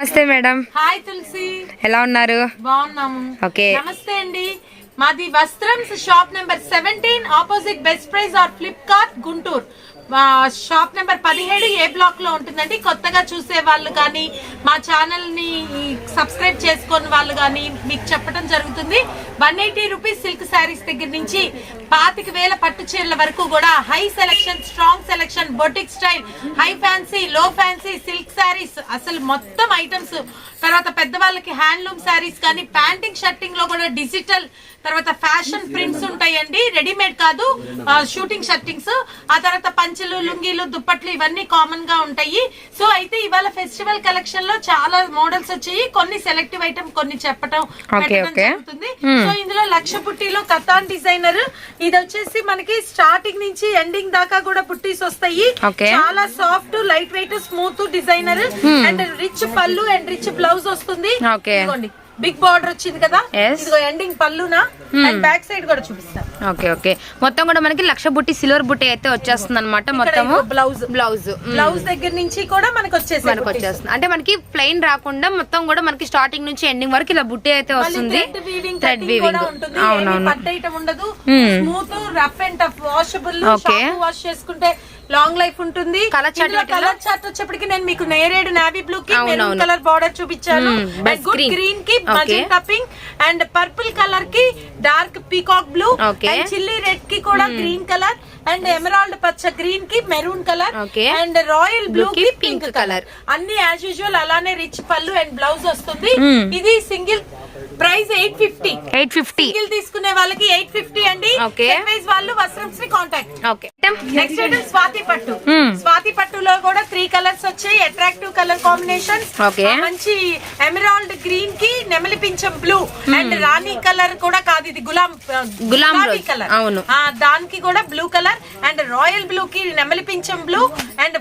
నమస్తే madam. Hi తులసి. ఎలా ఉన్నారు? బాగున్నాము. ఓకే. నమస్తే అండి. మాది Vastrams shop number seventeen opposite best price or Flipkart Guntur. Shop number పదిహేడు ఏ బ్లాక్లో ఉంటుందండి. కొత్తగా చూసే వాళ్ళు కానీ మా ఛానల్ని సబ్స్క్రైబ్ చేసుకుని వాళ్ళు కానీ మీకు చెప్పడం జరుగుతుంది. One eighty rupees silk sarees దగ్గర నుంచి పాతిక వేల పట్టు చీరల వరకు కూడా high selection strong selection boutique style high fancy లో ఫ్యాన్సీ సిల్క్ శారీస్ అసలు మొత్తం ఐటమ్స్ తర్వాత పెద్దవాళ్ళకి హ్యాండ్లూమ్ శారీస్ కానీ ప్యాంటింగ్ షర్టింగ్లో కూడా డిజిటల్ తర్వాత ఫ్యాషన్ ప్రింట్స్ ఉంటాయండి. రెడీమేడ్ కాదు. షూటింగ్ షర్టింగ్స్ ఆ తర్వాత పంచెలు లుంగీలు దుప్పట్లు ఇవన్నీ కామన్గా ఉంటాయి. సో అయితే ఇవాళ ఫెస్టివల్ కలెక్షన్లో చాలా మోడల్స్ వచ్చాయి. కొన్ని సెలెక్టివ్ ఐటమ్ కొన్ని చెప్పటం. జరుగుతుంది. సో ఇందులో లక్ష పుట్టిలో కథాన్ డిజైనర్ ఇది వచ్చేసి మనకి స్టార్టింగ్ నుంచి ఎండింగ్ దాకా కూడా పుట్టీస్ వస్తాయి. చాలా soft light weight smooth designer and rich పళ్ళు అండ్ రిచ్ బ్లౌజ్ వస్తుంది. బిగ్ బార్డర్ వచ్చింది కదా. ఇదిగో ఎండింగ్ పళ్ళునా? అండ్ బ్యాక్ సైడ్ కూడా చూపిస్తాను ఓకే ఓకే మొత్తం కూడా మనకి లక్ష బుట్టి సిల్వర్ బుట్టి అయితే వచ్చేస్తుంది అనమాట మొత్తము. బ్లౌజ్ బ్లౌజ్ బ్లౌజ్ దగ్గర నుంచి కూడా మనకి వచ్చేసి మనకు వచ్చేస్తుంది. అంటే మనకి ప్లెయిన్ రాకుండా మొత్తం కూడా మనకి స్టార్టింగ్ నుంచి ఎండింగ్ వరకు ఇలా బుట్టి అయితే వస్తుంది. థ్రెడ్ వీవింగ్ అవునవును. ఉండదు. Hmm. Smooth rough and tough washable. Wash చేసుకుంటే లాంగ్ లైఫ్ ఉంటుంది? కలర్ చార్ట్ వచ్చేప్పటికి నేను మీకు నేరేడ్ నావీ బ్లూ కి మెరూన్. కలర్ బార్డర్ చూపించాను Hmm, గుడ్ green. గ్రీన్కి. మజెంటా పింక్ అండ్ పర్పుల్ కలర్కి dark peacock blue. And chilli రెడ్కి కూడా గ్రీన్ కలర్ అండ్ ఎమరాల్డ్ పచ్చ గ్రీన్కి maroon colour. And royal blue కి పింక్ కలర్ అన్ని యాజ్ యూజువల్ అలానే రిచ్ పళ్ళు అండ్ బ్లౌజ్ వస్తుంది Hmm. ఇది single price eight fifty eight fifty single తీసుకునే వాళ్ళకి ఎయిట్ ఫిఫ్టీ అండి వాళ్ళు వస్త్రమ్స్ని contact okay next item Swathi పట్టు Hmm. స్వాతి పట్టులో కూడా త్రీ కలర్స్ వచ్చాయి అట్రాక్టివ్ కలర్ కాంబినేషన్. మంచి ఎమరాల్డ్ గ్రీన్కి నెమలి పింఛం బ్లూ అండ్ రాణి కలర్ కూడా కాదు ఇది గులాం గులాం. కలర్ అవును. దానికి కూడా blue colour and royal blue కి నెమలి పింఛం బ్లూ అండ్.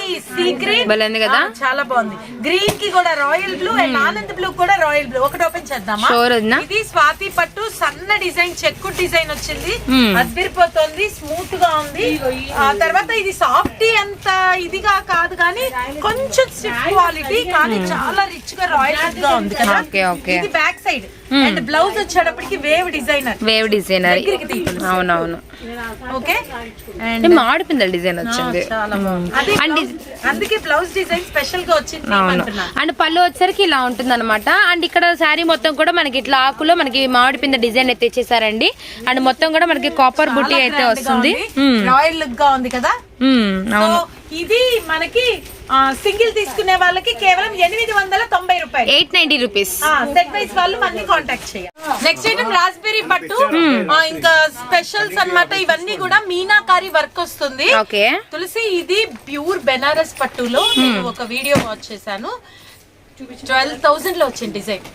కి సీ గ్రీన్ కదా? చాలా బాగుంది గ్రీన్కి కూడా royal blue and Anand blue కూడా రాయల్ బ్లూ ఒకటి ఓపెన్ చేద్దామా వదినా? ఇది స్వాతి పట్టు సన్న డిజైన్ చెక్కు డిజైన్ వచ్చింది Hmm. అదిరిపోతుంది స్మూత్గా ఉంది ఆ తర్వాత ఇది సాఫ్ట్ అంత ఇదిగా కాదు కానీ కొంచెం స్టిఫ్ క్వాలిటీ కానీ చాలా రిచ్గా రాయల్గా ఉంది కదా. Okay, okay. ఇది బ్యాక్ సైడ్ అండ్ బ్లౌజ్ వచ్చేటప్పటికి వేవ్ డిజైనర్ వేవ్ డిజైనర్. అవునవును. ఓకే అండ్ మాడిపిందల డిజైన్ వచ్చింది. అది అండ్ అందుకే బ్లౌజ్ డిజైన్ స్పెషల్గా వచ్చింది అవును. అండ్ పళ్ళు వచ్చేసరికి ఇలా ఉంటుంది అనమాట అండ్ ఇక్కడ శారీ మొత్తం కూడా మనకి ఇట్లా ఆకులో మనకి మామిడి పింద డిజైన్ అయితే ఇచ్చేసారండి. అండ్ మొత్తం కూడా మనకి కాపర్ బుట్టి అయితే వస్తుంది. రాయల్ లుక్గా ఉంది కదా? అవును. ఇది మనకి సింగిల్ తీసుకునే వాళ్ళకి కేవలం ఎనిమిది వందల తొంభై రూపాయలు. Eight ninety rupees. Set wise వాళ్ళు మనని కాంటాక్ట్ చేయాలి. నెక్స్ట్ ఐటమ్ రాస్బెరీ పట్టు. ఆ, ఇంకా స్పెషల్స్ అన్నమాట ఇవన్నీ కూడా మీనాకారి వర్క్ వస్తుంది. ఓకే తులసి ఇది ప్యూర్ బెనారస్ పట్టులో నేను ఒక వీడియో వాచ్ చేశాను. ట్వెల్వ్ థౌసండ్లో వచ్చింది డిజైన్.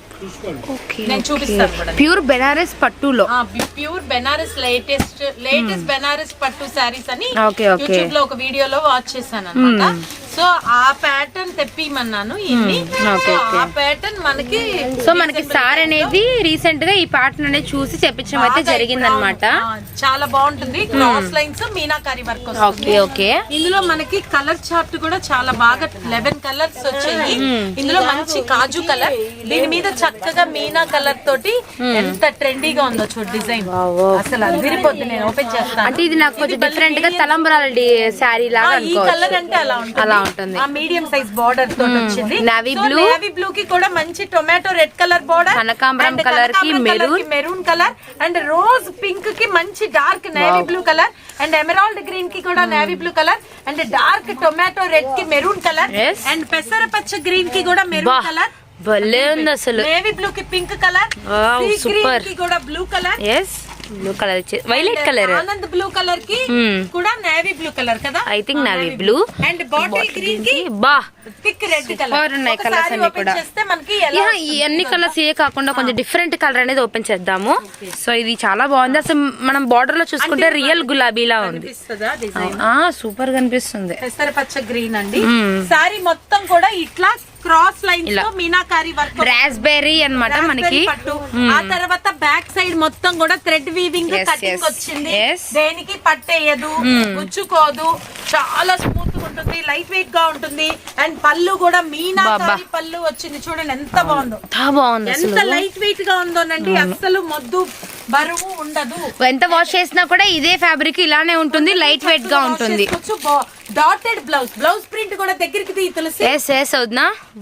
నేను చూపిస్తాను కూడా. ప్యూర్ బెనారస్ పట్టులో. Pure Banaras latest latest Banaras పట్టు శారీస్ అని. యూట్యూబ్లో ఒక వీడియోలో వాచ్ చేశాను అనమాట సో ఆ ప్యాటర్న్ తెప్పిమన్నాను ఇన్ని. సో ఆ ప్యాటర్న్ మనకి సో మనకి సార్ అనేది రీసెంట్గా ఈ ప్యాటర్న్ అనేది చూసి చెప్పించడం అయితే జరిగింది అనమాట చాలా బాగుంటుంది. Cross lines meenakari work okay okay ఇందులో మనకి కలర్ చార్ట్ కూడా చాలా బాగా లెవెన్ కలర్స్ వచ్చాయి. ఇందులో మంచి కాజు కలర్ దీని మీద చక్కగా మీనా కలర్ తోటి ఎంత ట్రెండీగా ఉందో చూడు డిజైన్ అసలు అదిరిపోద్ది నేను ఓపెన్ చేస్తాను. అంటే ఇది నాకు కొంచెం డిఫరెంట్గా తలంబరాల శారీ లాగా ఈ కలర్ అంటే అలా ఉంటుంది. అలా ఆ మీడియం సైజ్ బార్డర్ తోటి వచ్చింది. Navy blue. నేవీ బ్లూ కి కూడా మంచి టొమాటో రెడ్ కలర్ బార్డర్ కనకాంబరం colour కి maroon. Maroon colour and rose పింక్కి మంచి dark navy blue colour and emerald గ్రీన్కి కూడా navy blue colour and dark tomato రెడ్కి maroon colour. And పెసర పచ్చ గ్రీన్కి కూడా మెరూన్ కలర్ భలే ఉంది అసలు. నేవీ బ్లూ కి పింక్ కలర్. గ్రీన్కి కూడా blue colour yes blue colour violet colour ఆనంద్ బ్లూ కలర్కి Hmm. కూడా నేవీ బ్లూ కలర్ కదా? I think navy blue and bottle గ్రీన్కి బా థిక్ రెడ్ కలర్ ఉన్నాయి colours అన్ని కూడా. ఈ అన్ని కలర్స్ ఏ కాకుండా కొంచెం డిఫరెంట్ కలర్ అనేది ఓపెన్ చేద్దాము. సో ఇది చాలా బాగుంది. అసలు మనం బార్డర్లో చూసుకుంటే రియల్ గులాబీలా ఉంది. సూపర్ కనిపిస్తుంది. పచ్చ గ్రీన్ అండి. Hmm. సారీ మొత్తం కూడా ఇట్లా క్రాస్ లైన్స్తో మీనాకారి వర్క్ రాస్బెర్రీ అన్నమాట మనకి. ఆ తర్వాత బ్యాక్ సైడ్ మొత్తం కూడా థ్రెడ్ వీవింగ్ కటింగ్. వచ్చింది. దేనికి పట్టేయదు గుచ్చుకోదు. చాలా స్మూత్ ఉంటుంది లైట్ వెయిట్గా ఉంటుంది. అండ్ పళ్ళు కూడా మీనా బాబా. పళ్ళు వచ్చింది. చూడండి ఎంత బాగుందో. బాగుంది ఎంత అసలు. లైట్ వెయిట్గా ఉందోనండి. అస్సలు మొద్దు బరువు ఉండదు. ఎంత వాష్ చేసినా కూడా ఇదే ఫ్యాబ్రిక్ ఇలానే ఉంటుంది లైట్ వెయిట్గా ఉంటుంది. డాటెడ్ బ్లౌజ్ బ్లౌజ్ ప్రింట్ కూడా దగ్గరికి తీ తులసి. ఎస్ ఎస్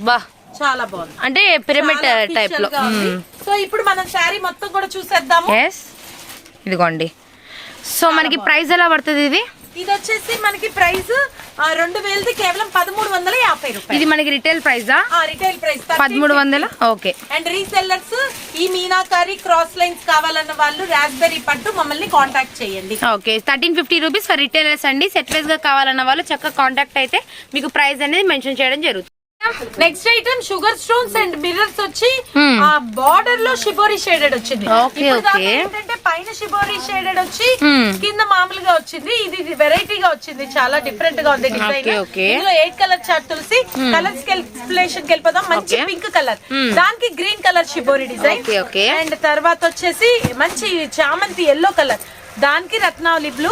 బా చాలా బాగుంది. అంటే పిరమిడ్ టైప్లో. సో ఇప్పుడు మనం శారీ మొత్తం కూడా చూసేద్దాము. ఎస్ ఇదిగోండి. సో మనకి ప్రైస్ ఎలా పడుతుంది ఇది? ఇది వచ్చేసి మనకి ప్రైస్ రెండు వేలది కేవలం పదమూడు వందల యాభై రూపాయలు. ఇది మనకి రిటైల్ ప్రైజా రిటైల్ ప్రైస్ పదమూడు వందల? ఓకే. అండ్ రీసెల్లర్స్ ఈ మీనాకారి క్రాస్ లైన్స్ కావాలన్న వాళ్ళు రాస్బెర్రీ పట్టు మమ్మల్ని కాంటాక్ట్ చేయండి. Okay. Thirteen fifty rupees for retailers అండి. సెట్ వైజ్గా కావాలన్న వాళ్ళు చక్కగా కాంటాక్ట్ అయితే మీకు ప్రైస్ అనేది మెన్షన్ చేయడం జరుగుతుంది. Next item sugar stones and mirrors వచ్చి Hmm. ఆ బార్డర్లో షిబోరి షేడెడ్ వచ్చింది. ఏంటంటే పైన షిబోరి షేడెడ్ వచ్చి Hmm. కింద మామూలుగా వచ్చింది ఇది వెరైటీగా వచ్చింది చాలా డిఫరెంట్గా ఉంది డిజైన్. ఇందులో ఎయిట్ కలర్ చార్ట్ తులసి కలర్స్ క్యాల్కులేషన్కి వెళ్ళిపోదాం మంచి. Pink colour Hmm. దానికి green colour shibori design. And తర్వాత వచ్చేసి మంచి చామంతి ఎల్లో కలర్ దానికి రత్నావళి బ్లూ.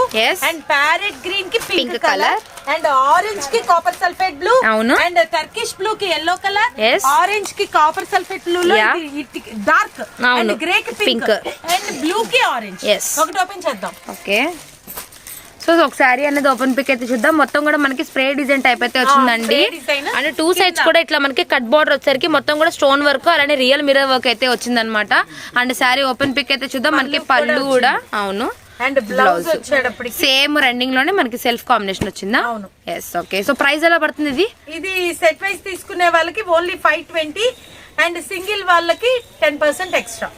అండ్ ప్యారెట్ గ్రీన్కి పింక్ కలర్ అండ్ ఆరెంజ్కి కాపర్ సల్ఫేట్ బ్లూ అవును. అండ్ టర్కిష్ బ్లూ కి ఎల్లో కలర్. ఆరెంజ్కి కాపర్ సల్ఫేట్ బ్లూ లో. డార్క్. అండ్ గ్రే కి పింక్. అండ్ బ్లూ కి ఆరెంజ్. ఒకటి ఓపెన్ చేద్దాం ఓకే సో ఒకసారి అనేది ఓపెన్ పిక్ అయితే చూద్దాం మొత్తం కూడా మనకి స్ప్రే డిజైన్ టైప్ అయితే వచ్చిందండి. అంటే టూ సైడ్స్ కూడా ఇట్లా మనకి కట్ బోర్డర్ వచ్చేసరికి మొత్తం కూడా స్టోన్ వర్క్ అలానే రియల్ మిరర్ వర్క్ అయితే వచ్చిందన్నమాట అండ్ సారీ ఓపెన్ పిక్ అయితే చూద్దాం మనకి పళ్ళు కూడా అవును అండ్ బ్లౌజ్ వచ్చేటప్పటికి సేమ్ రన్నింగ్లోనే మనకి సెల్ఫ్ కాంబినేషన్ వచ్చిందా? అవును. ఎస్ ఓకే సో ప్రైస్ ఎలా పడుతుంది ఇది? ఇది సెట్ వైస్ తీసుకునే వాళ్ళకి only five twenty and single వాళ్ళకి టెన్ పర్సెంట్ ఎక్స్ట్రా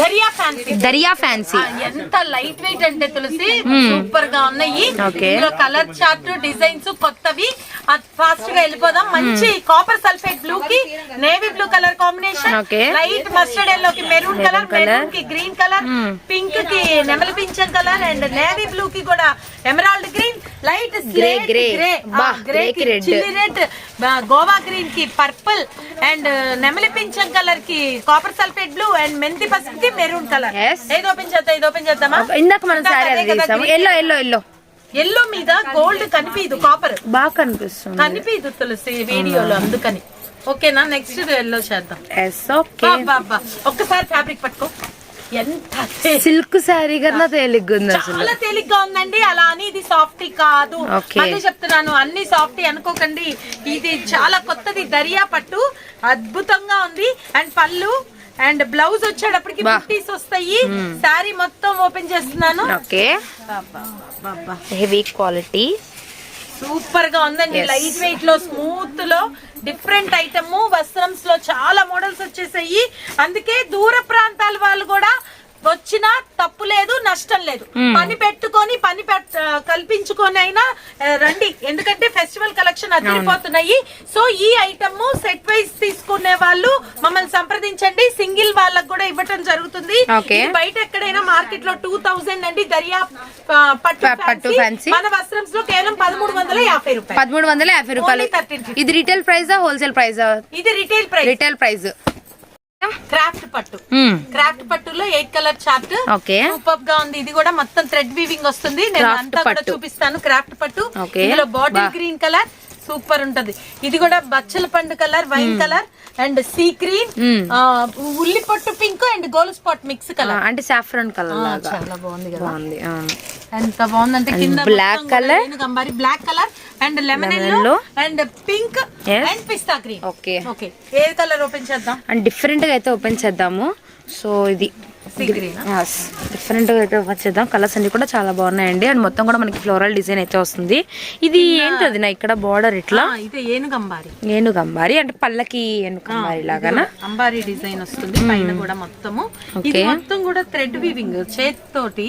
దరియా ఫ్యాన్సీ దరియా ఫ్యాన్సీ ఎంత లైట్ వెయిట్ అంటే తులసి? సూపర్గా ఉన్నాయి. ఇందులో కలర్ చార్ట్ డిజైన్స్ కొత్తవి. ఫాస్ట్గా వెళ్ళిపోదాం. మంచి కాపర్ సల్ఫేట్ బ్లూ కి navy blue colour combination. Light mustard yellow కి మెరూన్ కలర్. మెరూన్కి గ్రీన్ కలర్ పింక్కి నెమలి పింఛన్ కలర్ అండ్ నేవీ బ్లూ కి కూడా emerald green light grey grey కి red. చిల్లీ రెడ్ గోవా గ్రీన్కి పర్పుల్ అండ్ నెమలి పింఛన్ కలర్కి కాపర్ సల్ఫేట్ బ్లూ అండ్ మెంతి పసుపు కి మెరూన్ కలర్. ఏది ఓపెన్ చేద్దాం ఇది ఓపెన్ చేద్దామా ఇందాక మనం sorry yellow yellow yellow yellow మీద గోల్డ్ కనిపించదు కాపర్ బాగా కనిపిస్తుంది. కనిపించదు తులసి వీడియోలో అందుకని. ఓకేనా? నెక్స్ట్ ఎల్లో చేద్దాం. ఒక్కసారి ఫ్యాబ్రిక్ పట్టుకో. ఎంత సిల్క్ శారీ కన్నా తేలిగ్గా ఉంది చాలా తేలిగ్గా ఉందండి. అలా అని ఇది సాఫ్టీ కాదు. మళ్ళీ చెప్తున్నాను అన్ని సాఫ్టీ అనుకోకండి. ఇది చాలా కొత్తది దరియా పట్టు అద్భుతంగా ఉంది. అండ్ పళ్ళు అండ్ బ్లౌజ్ వచ్చేటప్పటికి. బుట్టీస్ వస్తాయి. శారీ మొత్తం ఓపెన్ చేస్తున్నాను. ఓకే. Heavy quality. సూపర్గా ఉందండి. లైట్ వెయిట్లో స్మూత్లో డిఫరెంట్ ఐటమ్. వస్త్రమ్స్లో చాలా మోడల్స్ వచ్చేసాయి. అందుకే దూర ప్రాంతాల వాళ్ళు కూడా వచ్చినా తప్పు లేదు నష్టం లేదు. పని పెట్టుకొని పని కల్పించుకొని అయినా రండి. ఎందుకంటే ఫెస్టివల్ కలెక్షన్ అదిరిపోతున్నాయి. సో ఈ ఐటమ్ సెట్ వైజ్ తీసుకునే వాళ్ళు మమ్మల్ని సంప్రదించండి. సింగిల్ వాళ్ళకు కూడా ఇవ్వటం జరుగుతుంది. బయట ఎక్కడైనా మార్కెట్లో టూ థౌసండ్ అండి. దర్యా పట్టు. మన వస్త్రమ్స్లో కేవలం పదమూడు వందల యాభై రూపాయలు. పదమూడు వందల యాభై రూపాయలు. Only 1350. ఇది రిటైల్ ప్రైజా హోల్సేల్ ప్రైజా ఇది retail price retail price craft పట్టు. క్రాఫ్ట్ పట్టులో ఎయిట్ కలర్ చార్ట్. సూపర్గా ఉంది. ఇది కూడా మొత్తం థ్రెడ్ వీవింగ్ వస్తుంది. నేను అంతా కూడా. చూపిస్తాను. క్రాఫ్ట్ పట్టు. ఇందులో బాటిల్. Green colour. సూపర్ ఉంటది ఇది కూడా బచ్చల పండు colour wine colour and sea green. ఉల్లి పొట్టు pink and gold spot mix colour అంటే సాఫ్రన్ కలర్ చాలా బాగుంది కదా. ఎంత బాగుందంటే కింద black colour. గంబారి black colour and lemon yellow. And pink. And pista green okay okay ఏ కలర్ ఓపెన్ చేద్దాం అండ్ డిఫరెంట్గా అయితే ఓపెన్ చేద్దాము సో ఇది సీ గ్రీన్ డిఫరెంట్గా అయితే ఓపెన్ చేద్దాం కలర్స్ అన్ని కూడా చాలా బాగున్నాయండి. అండ్ మొత్తం కూడా మనకి ఫ్లోరల్ డిజైన్ అయితే వస్తుంది. ఇది ఏంటది? నా ఇక్కడ బార్డర్ ఇట్లా? ఇది ఏనుగు అంబారి ఏనుగు అంబారి అంటే పళ్ళకి ఏనుగు అంబారి లాగానా? అంబారీ డిజైన్ వస్తుంది పైన కూడా మొత్తము. ఇది. మొత్తం కూడా థ్రెడ్ వీవింగ్ చేతితోటి.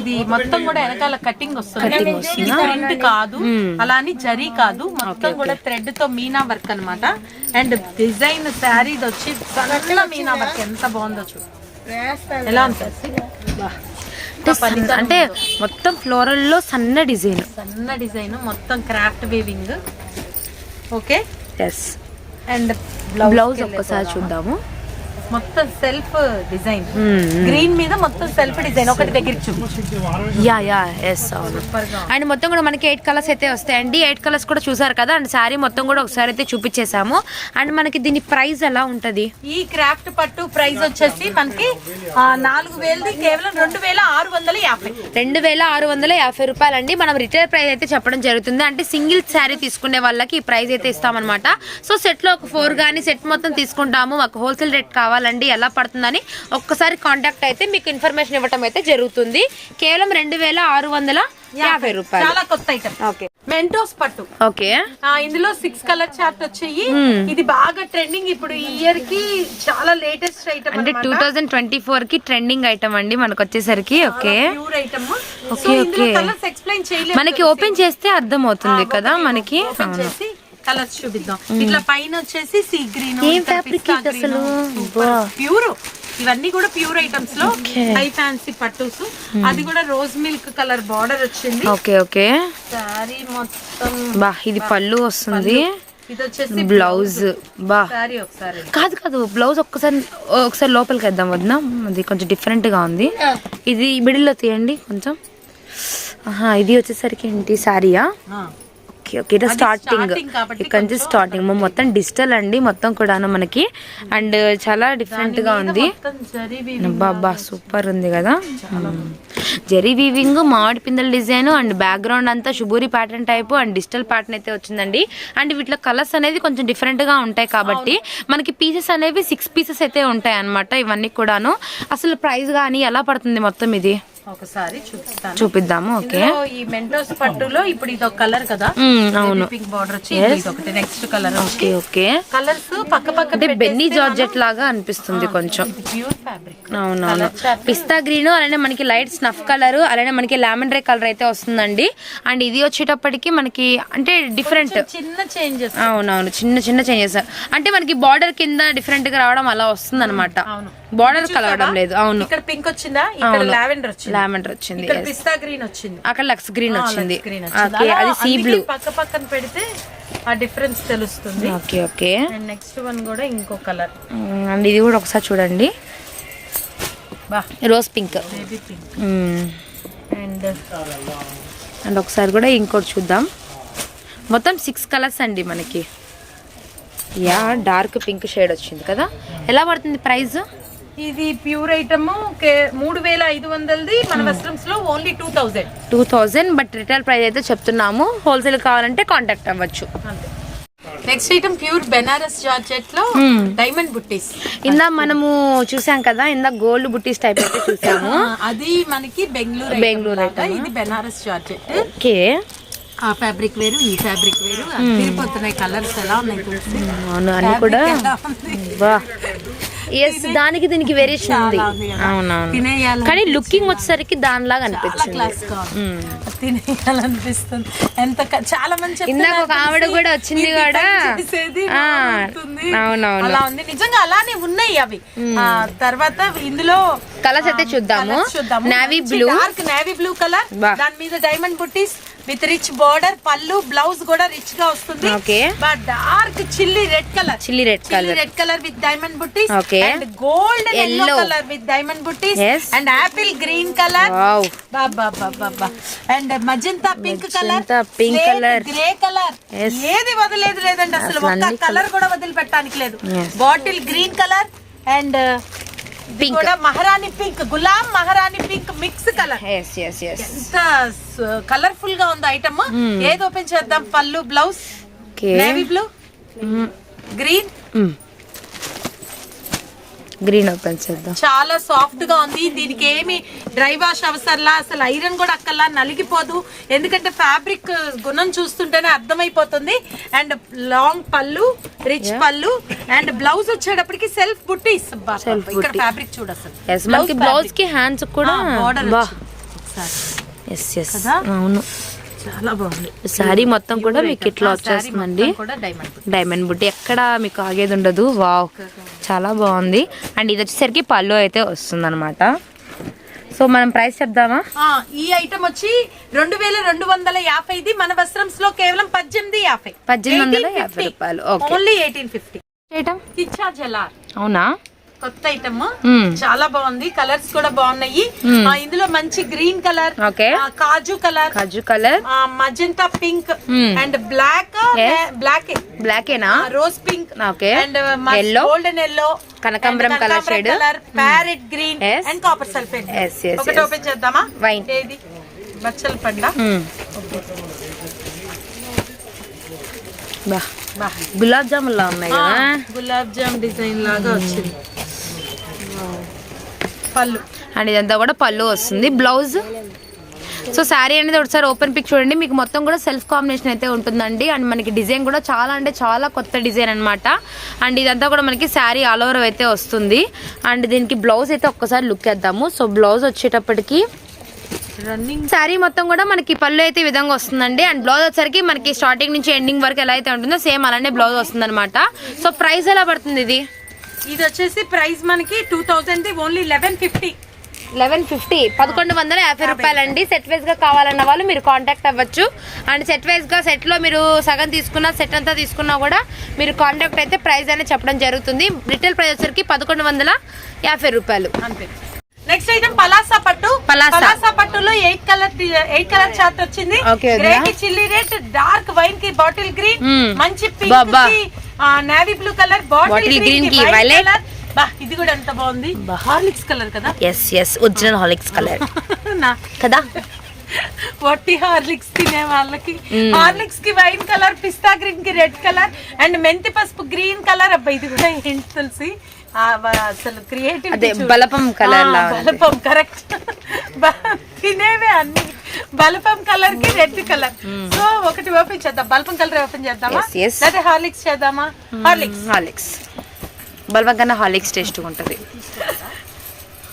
ఇది మొత్తం కూడా వెనకాల కటింగ్ వస్తుంది. ప్రింట్ కాదు అలా అని జరీ కాదు. మొత్తం కూడా థ్రెడ్తో మీనా వర్క్ అన్నమాట. అండ్ డిజైన్ శారీ వచ్చి మీనా వర్క్ ఎంత బాగుందో చూడు. ఎలా ఉంటుంది? అంటే మొత్తం ఫ్లోరల్లో సన్న డిజైన్. సన్న డిజైన్ మొత్తం craft weaving. Okay? Yes and blouse ఒక్కసారి చూద్దాము. మొత్తం సెల్ఫ్ డిజైన్. గ్రీన్ మీద మొత్తం సెల్ఫ్ డిజైన్. ఒకటి దగ్గర యా యా ఎస్ అవును. అండ్ మొత్తం కూడా మనకి ఎయిట్ కలర్స్ అయితే వస్తాయండి ఎయిట్ కలర్స్ కూడా చూసారు కదా? అండ్ శారీ మొత్తం కూడా ఒకసారి అయితే చూపించేసాము అండ్ మనకి దీని ప్రైస్ ఎలా ఉంటది? ఈ క్రాఫ్ట్ పట్టు ప్రైస్ వచ్చేసి మనకి నాలుగు వేలది కేవలం రెండు వేల ఆరు వందల యాభై. రెండు వేల ఆరు వందల యాభై రూపాయలండి. మనం రిటైల్ ప్రైస్ అయితే చెప్పడం జరుగుతుంది. అంటే సింగిల్ శారీ తీసుకునే వాళ్ళకి ఈ ప్రైస్ అయితే ఇస్తామన్నమాట. సో సెట్లో ఒక ఫోర్ కానీ సెట్ మొత్తం తీసుకుంటాము. మాకు హోల్సేల్ రేట్ కావాలండి ఎలా పడుతుందని ఒక్కసారి కాంటాక్ట్ అయితే మీకు ఇన్ఫర్మేషన్ ఇవ్వడం అయితే జరుగుతుంది. కేవలం రెండు వేల ఆరు వందల యాభై రూపాయలు. చాలా కొత్త ఐటమ్ ఓకే. మెంటోస్ పట్టు. ఓకే. ఇందులో సిక్స్ కలర్ చార్ట్ వచ్చాయి. ఇది బాగా ట్రెండింగ్ ఇప్పుడు ఈ ఇయర్కి చాలా లేటెస్ట్ ఐటమ్ అంటే టూ థౌజండ్ ట్వంటీ ఫోర్కి ట్రెండింగ్ ఐటమ్ అండి మనకు వచ్చేసరికి ఓకే. ప్యూర్ ఐటమ్ మనకి ఓపెన్ చేస్తే అర్థం అవుతుంది కదా మనకి. కలర్స్ చూపిద్దాం. ఇట్లా పైన వచ్చేసి సీ గ్రీన్. ప్యూర్ ఇవన్నీ కూడా ప్యూర్ ఐటమ్స్లో. హై ఫ్యాన్సీ పట్టుస్ అది కూడా రోజ్ మిల్క్ కలర్ బార్డర్ వచ్చింది. Okay okay. సారీ మొత్తం. బా ఇది పళ్ళు వస్తుంది. ఇది వచ్చేసి బ్లౌజ్ బా. సారీ ఒకసారి. కాదు కాదు. బ్లౌజ్ ఒక్కసారి ఒకసారి లోపలికి వేద్దాం వద్దా అది కొంచెం డిఫరెంట్గా ఉంది. ఇది మిడిల్లో తీయండి కొంచెం. ఇది వచ్చేసరికి ఏంటి? శారీయా ఆ. Okay okay. ఇది స్టార్టింగ్ ఇక్కడ నుంచి స్టార్టింగ్ మొత్తం డిజిటల్ అండి మొత్తం కూడాను మనకి. అండ్ చాలా డిఫరెంట్గా ఉంది. బాబా సూపర్ ఉంది కదా. జెరీ వీవింగ్ మామిడి పిందెల డిజైన్ అండ్ బ్యాక్గ్రౌండ్ అంతా shibori pattern type and digital pattern అయితే వచ్చిందండి. అండ్ వీటిలో కలర్స్ అనేది కొంచెం డిఫరెంట్గా ఉంటాయి కాబట్టి మనకి పీసెస్ అనేవి సిక్స్ పీసెస్ అయితే ఉంటాయి అన్నమాట ఇవన్నీ కూడాను. అసలు ప్రైస్ కానీ ఎలా పడుతుంది మొత్తం ఇది? ఒకసారి చూపిస్తాను. చూపిద్దాము ఓకే. ఈ మెంటోస్ పట్టులో ఇప్పుడు ఇది ఒక కలర్ కదా? అవును. పింక్ బార్డర్ వచ్చి ఇది ఒకటి next colour okay okay. Colours పక్క పక్క అంటే బెన్నీ జార్జెట్ లాగా అనిపిస్తుంది కొంచెం. ప్యూర్ ఫ్యాబ్రిక్ అవునవును. పిస్తా గ్రీన్ అలానే మనకి లైట్ స్నఫ్ కలర్ అలానే మనకి లెమన్ రే కలర్ అయితే వస్తుందండి. అండ్ ఇది వచ్చేటప్పటికి మనకి అంటే డిఫరెంట్ చిన్న చేంజెస్ అవునవును చిన్న చిన్న చేంజెస్ అంటే మనకి బార్డర్ కింద డిఫరెంట్గా రావడం అలా వస్తుంది అనమాట అవును. బార్డర్ కలవడం లేదు అవును. ఇక్కడ పింక్ వచ్చిందా? ఇక్కడ లావెండర్ వచ్చింది. లావెండర్ వచ్చింది ఇక్కడ పిస్తా గ్రీన్ వచ్చింది. అక్కడ లక్స్ గ్రీన్ వచ్చింది. ఓకే అది సీ బ్లూ పక్క పక్కన పెడితే ఆ డిఫరెన్స్ తెలుస్తుంది. Okay okay and next one కూడా ఇంకో కలర్ అండ్ ఇది కూడా ఒకసారి చూడండి. బా. రోజ్ పింక్ అండ్ అండ్ ఒకసారి కూడా ఇంకోటి చూద్దాం. మొత్తం సిక్స్ కలర్స్ అండి మనకి. యా డార్క్ పింక్ షేడ్ వచ్చింది కదా. ఎలా పడుతుంది ప్రైస్ ఇది ప్యూర్ ఐటమ్ మూడు వేల ఐదు వందలది మన వస్త్రంస్లో only two thousand. Two thousand but retail price అయితే చెప్తున్నాము. హోల్సేల్ కావాలంటే కాంటాక్ట్ అవ్వచ్చు. నెక్స్ట్ ఐటమ్ ప్యూర్ బెనారస్ జార్జెట్లో డైమండ్ బుట్టీస్. ఇందా మనము చూసాం కదా ఇందా గోల్డ్ బుట్టీస్ టైప్ అయితే చూసాము. అది మనకి బెంగళూరు బెంగళూరు ఇది బెనారస్ జార్జెట్ ఓకే. ఆ ఫ్యాబ్రిక్ వేరు ఈ ఫ్యాబ్రిక్ వేరు. తిరిగిపోతున్నాయి కలర్స్ ఎలా ఉన్నాయి అవును అన్ని కూడా ఎస్ దానికి దీనికి వేరియేషన్ ఉంది. అవునవును. కానీ లుకింగ్ వచ్చేసరికి దానిలాగా అనిపించింది. తినేయాలనిపిస్తుంది. ఎంత చాలా చెప్తున్నారు ఇందాక ఒక ఆవిడ కూడా వచ్చింది కూడా. అవునవును. అలా ఉంది. నిజంగా అలానే ఉన్నాయి అవి. ఆ తర్వాత ఇందులో కలర్స్ అయితే చూద్దాము. Navy blue dark navy blue colour. దాని మీద diamond buttis with rich border పళ్ళు బ్లౌజ్ కూడా రిచ్గా వస్తుంది. But dark chilli red colour chilli red chilli colour red colour with diamond buttis. And gold yellow. Colour with diamond buttis. And apple green colour and magenta pink colour pink colour. Grey colour. ఏది వదిలేదు లేదండి అసలు ఒక్క colour కూడా వదిలిపెట్టడానికి లేదు. Bottle green colour and Pink. కూడా మహారాణి పింక్ గులాం మహారాణి pink mix colour. Yes yes yes ఎంత కలర్ఫుల్గా ఉంది ఐటమ్ ఏది ఓపెన్ చేద్దాం? పళ్ళు blouse navy blue green green open చేద్దాం. చాలా సాఫ్ట్గా ఉంది. దీనికి ఏమి డ్రై వాష్ అవసరంలా అసలు ఐరన్ కూడా అక్కర్లా నలిగిపోదు. ఎందుకంటే ఫ్యాబ్రిక్ గుణం చూస్తుంటేనే అర్థమైపోతుంది. అండ్ లాంగ్ పళ్ళు రిచ్ పళ్ళు అండ్ బ్లౌజ్ వచ్చేటప్పటికి సెల్ఫ్ బుట్టి Self ఇక్కడ. ఫ్యాబ్రిక్ చూడు అసలు. బ్లౌజ్కి హ్యాండ్స్ కూడా బార్డర్ ఎస్ ఎస్? అవును. చాలా బాగుంది. శారీ మొత్తం కూడా మీకు ఇట్లా వచ్చేస్తుందండి. డైమండ్ బుట్టి ఎక్కడ మీకు ఆగేది ఉండదు. వావ్ చాలా బాగుంది. అండ్ ఇది వచ్చేసరికి పళ్ళు అయితే వస్తుంది అనమాట సో మనం ప్రైస్ చెప్దామా? ఈ ఐటమ్ వచ్చి రెండు వేల రెండు వందల యాభైది మన వస్త్రంస్లో కేవలం పద్దెనిమిది యాభై. పద్దెనిమిది వందల యాభై రూపాయలు. ఓన్లీ ఎయిటీన్ ఫిఫ్టీ చేయటం కిచ్చా జలార్ అవునా? కొత్త ఐటమ్ మ్మ్. చాలా బాగుంది కలర్స్ కూడా బాగున్నాయి. ఆ, ఇందులో మంచి గ్రీన్ కలర్ ఓకే కాజు colour kaju colour magenta pink. And black. Black బ్లాకేనా rose pink Okay. And. Golden yellow కనకాంబరం colour shade. Colour parrot green. And copper sulphate ఒకటి. ఓపెన్ చేద్దామా. ఏది బచ్చల పండ బా. గులాబ్ జామున్ లా ఉన్నాయి గులాబ్ జామ్ డిజైన్ లాగా వచ్చింది పళ్ళు. అండ్ ఇదంతా కూడా పళ్ళు వస్తుంది. బ్లౌజ్. సో శారీ అనేది ఒకసారి ఓపెన్ పిక్ చూడండి. మీకు మొత్తం కూడా సెల్ఫ్ కాంబినేషన్ అయితే ఉంటుందండి. అండ్ మనకి డిజైన్ కూడా చాలా అంటే చాలా కొత్త డిజైన్ అన్నమాట. అండ్ ఇదంతా కూడా మనకి శారీ ఆల్ ఓవర్ అయితే వస్తుంది. అండ్ దీనికి బ్లౌజ్ అయితే ఒక్కసారి లుక్ వేద్దాము. సో బ్లౌజ్ వచ్చేటప్పటికి రన్నింగ్. శారీ మొత్తం కూడా మనకి పళ్ళు అయితే ఈ విధంగా వస్తుందండి. అండ్ బ్లౌజ్ వచ్చేసరికి మనకి స్టార్టింగ్ నుంచి ఎండింగ్ వరకు ఎలా అయితే ఉంటుందో సేమ్ అలానే బ్లౌజ్ వస్తుంది అనమాట సో ప్రైస్ ఎలా పడుతుంది ఇది? ఇది వచ్చేసి ప్రైస్ మనకి two thousand only eleven fifty. Eleven fifty. పదకొండు వందల యాభై రూపాయలండి సెట్ వైజ్గా కావాలన్న వాళ్ళు మీరు కాంటాక్ట్ అవ్వచ్చు. అండ్ సెట్ వైజ్గా సెట్లో మీరు సగం తీసుకున్నా సెట్ అంతా తీసుకున్నా కూడా మీరు కాంటాక్ట్ అయితే ప్రైస్ అనేది చెప్పడం జరుగుతుంది. రిటైల్ ప్రైస్ వచ్చరికి పదకొండు వందల యాభై రూపాయలు. అంతే. నెక్స్ట్ ఐటమ్ పలాసా పట్టు. పలాసా. పట్టులో eight colour eight colour chart వచ్చింది. గ్రే. కి చిల్లీ రెడ్ డార్క్ వైన్కి బాటిల్ గ్రీన్ Hmm. మంచి. Pink navy blue colour bottle గ్రీన్కి వైట్. కలర్ బా ఇది కూడా ఎంత బాగుంది. హార్లిక్స్ కలర్ కదా? Yes yes original Horlicks colour కదా? వట్టి హార్లిక్స్ తినే వాళ్ళకి. హార్లిక్స్కి వైన్ కలర్ పిస్తా గ్రీన్కి రెడ్ కలర్ అండ్ మెంతి పసుపు గ్రీన్ కలర్ అబ్బా ఇది కూడా ఏంటి తెలిసి? అసలు క్రియేటివ్ బలపం ఉంది. బలపం కరెక్ట్ తినేవే అన్ని. బలపం కలర్కి రెడ్ కలర్. సో ఒకటి ఓపెన్ చేద్దాం. బలపం కలర్ ఓపెన్ చేద్దామా. లేదా హార్లిక్స్ చేద్దామా? హార్లిక్స్. హాలిక్స్ బల్బం కన్నా హాలిక్స్ టేస్ట్ ఉంటుంది.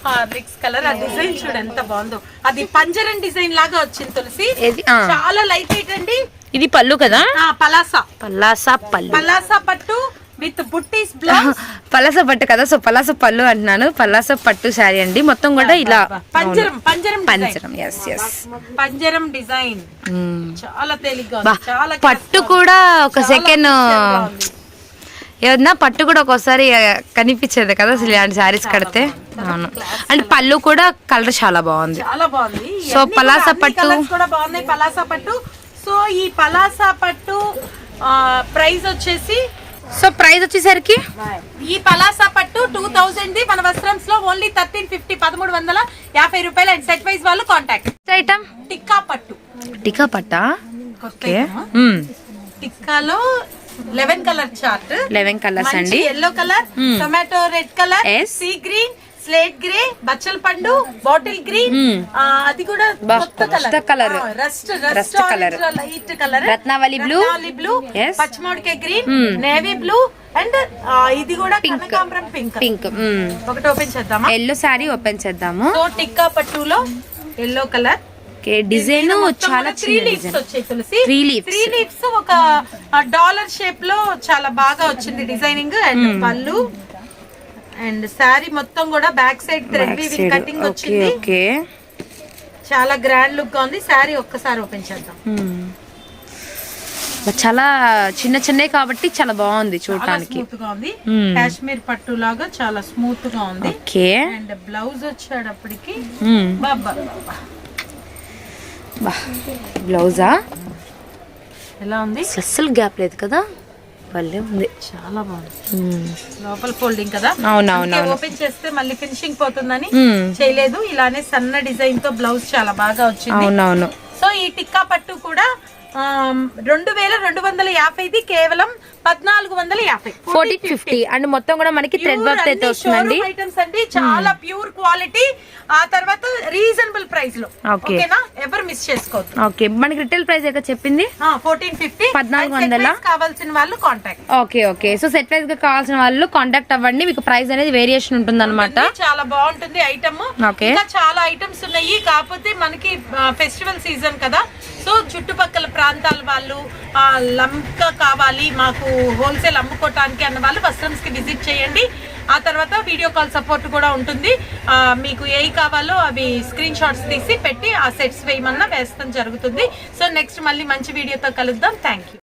Horlicks colour. ఆ డిజైన్ చూడు ఎంత బాగుందో. అది పంజరం డిజైన్ లాగా వచ్చింది తులసి. చాలా లైట్ వెయిట్ అండి ఇది పళ్ళు కదా? ఆ, పలాసా. పల్లాసా పళ్ళు. పలాసా పట్టు విత్ బుట్టీస్ బ్లౌజ్? పలాస పట్టు కదా సో పలాస పళ్ళు అంటున్నాను. పలాస పట్టు శారీ అండి. మొత్తం కూడా ఇలా పంజరం పంజరం పంచరం ఎస్ ఎస్ పంజరం డిజైన్. చాలా తేలిగ్గా చాలా పట్టు కూడా ఒక సెకండ్ ఏదన్నా పట్టు కూడా ఒక్కోసారి కనిపించేది కదా అసలు ఇలాంటి శారీస్ కడితే. అవును. అండ్ పళ్ళు కూడా కలర్ చాలా బాగుంది. చాలా బాగుంది. సో పలాసా పట్టు- కూడా బాగున్నాయి పలాసా పట్టు. సో ఈ పలాసా పట్టు ప్రైస్ వచ్చేసి సో ప్రైస్ వచ్చేసరికి? ఈ పలాసా పట్టు టూ థౌసండ్ ది. మన వస్త్రంస్లో ఓన్లీ థర్టీన్ ఫిఫ్టీ పదమూడు వందల యాభై రూపాయలు. అండ్ సెట్ వైజ్ వాళ్ళు కాంటాక్ట్ ఐటమ్ టిక్కా పట్టు. టికా పట్టా? Okay item. టిక్కాలో eleven colour chart eleven colours అండి. Yellow colour Hmm. Tomato red colour. Sea green slate grey బచ్చల పండు బాటిల్ గ్రీన్ Hmm. అది కూడా కొత్త colour. Rust rust. Colour light colour రత్నావళి. Blue Yes. పచ్చిమామిడికాయ గ్రీన్. నేవీ బ్లూ అండ్ ఇది కూడా. కనకాంబరం పింక్ పింక్ ఒకటి ఓపెన్ చేద్దామా ఎల్లో శారీ ఓపెన్ చేద్దాము సో టిక్కా పట్టులో ఎల్లో కలర్ ఓకే డిజైన్ చాలా త్రీ లీవ్స్ వచ్చాయి తులసి Three leaves. త్రీ లీవ్స్ ఒక డాలర్ షేప్లో చాలా బాగా వచ్చింది డిజైనింగ్ అండ్ Hmm. పళ్ళు అండ్ శారీ మొత్తం కూడా back side thread weaving cutting వచ్చింది. ఓకే చాలా గ్రాండ్ లుక్గా ఉంది. శారీ ఒక్కసారి ఓపెన్ చేద్దాం. చాలా చిన్న చిన్నవి కాబట్టి చాలా బాగుంది చూడటానికి. ఉంది. Hmm. కాశ్మీర్ పట్టు లాగా చాలా స్మూత్గా ఉంది. ఓకే అండ్ బ్లౌజ్ వచ్చేటప్పటికి బా బ్లౌజా ఎలా ఉంది? అస్సలు గ్యాప్ లేదు కదా? భలే ఉంది. చాలా బాగుంది. లోపల ఫోల్డింగ్ కదా? అవునవును ఓపెన్ చేస్తే మళ్ళీ ఫినిషింగ్ పోతుందని. చేయలేదు. ఇలానే సన్న డిజైన్తో బ్లౌజ్ చాలా బాగా వచ్చింది. అవునవును. సో ఈ టిక్కా పట్టు కూడా రెండు వేల రెండు వందల యాభైది కేవలం పద్నాలుగు వందల యాభై. Fourteen fifty. అండ్ మొత్తం కూడా మనకి థ్రెడ్ వర్క్ అయితే వస్తుందండి. ఐటమ్స్ అండి. చాలా ప్యూర్ క్వాలిటీ ఆ తర్వాత రీజనబుల్ ప్రైస్లో. ఓకేనా? ఎవరు మిస్ చేసుకోవద్దు. ఓకే. మనకి రిటైల్ ప్రైస్ అయితే చెప్పింది? ఫోర్టీన్ ఫిఫ్టీ 1400 కావాల్సిన వాళ్ళు contact okay okay. So set వైజ్గా కావాల్సిన వాళ్ళు కాంటాక్ట్ అవ్వండి. మీకు ప్రైస్ అనేది వేరియేషన్ ఉంటుంది అనమాట చాలా బాగుంటుంది ఐటమ్. ఇంకా చాలా ఐటమ్స్ ఉన్నాయి. కాకపోతే మనకి ఫెస్టివల్ సీజన్ కదా. సో చుట్టుపక్కల ప్రాంతాల వాళ్ళు లంక కావాలి మాకు హోల్సేల్ అమ్ముకోవటానికి అన్న వాళ్ళు వస్త్రంస్కి విజిట్ చేయండి. ఆ తర్వాత వీడియో కాల్ సపోర్ట్ కూడా ఉంటుంది. మీకు ఏ కావాలో అవి స్క్రీన్ షాట్స్ తీసి పెట్టి ఆ సెట్స్ వేయమన్నా వేస్తాం జరుగుతుంది. సో నెక్స్ట్ మళ్ళీ మంచి వీడియోతో కలుద్దాం. Thank you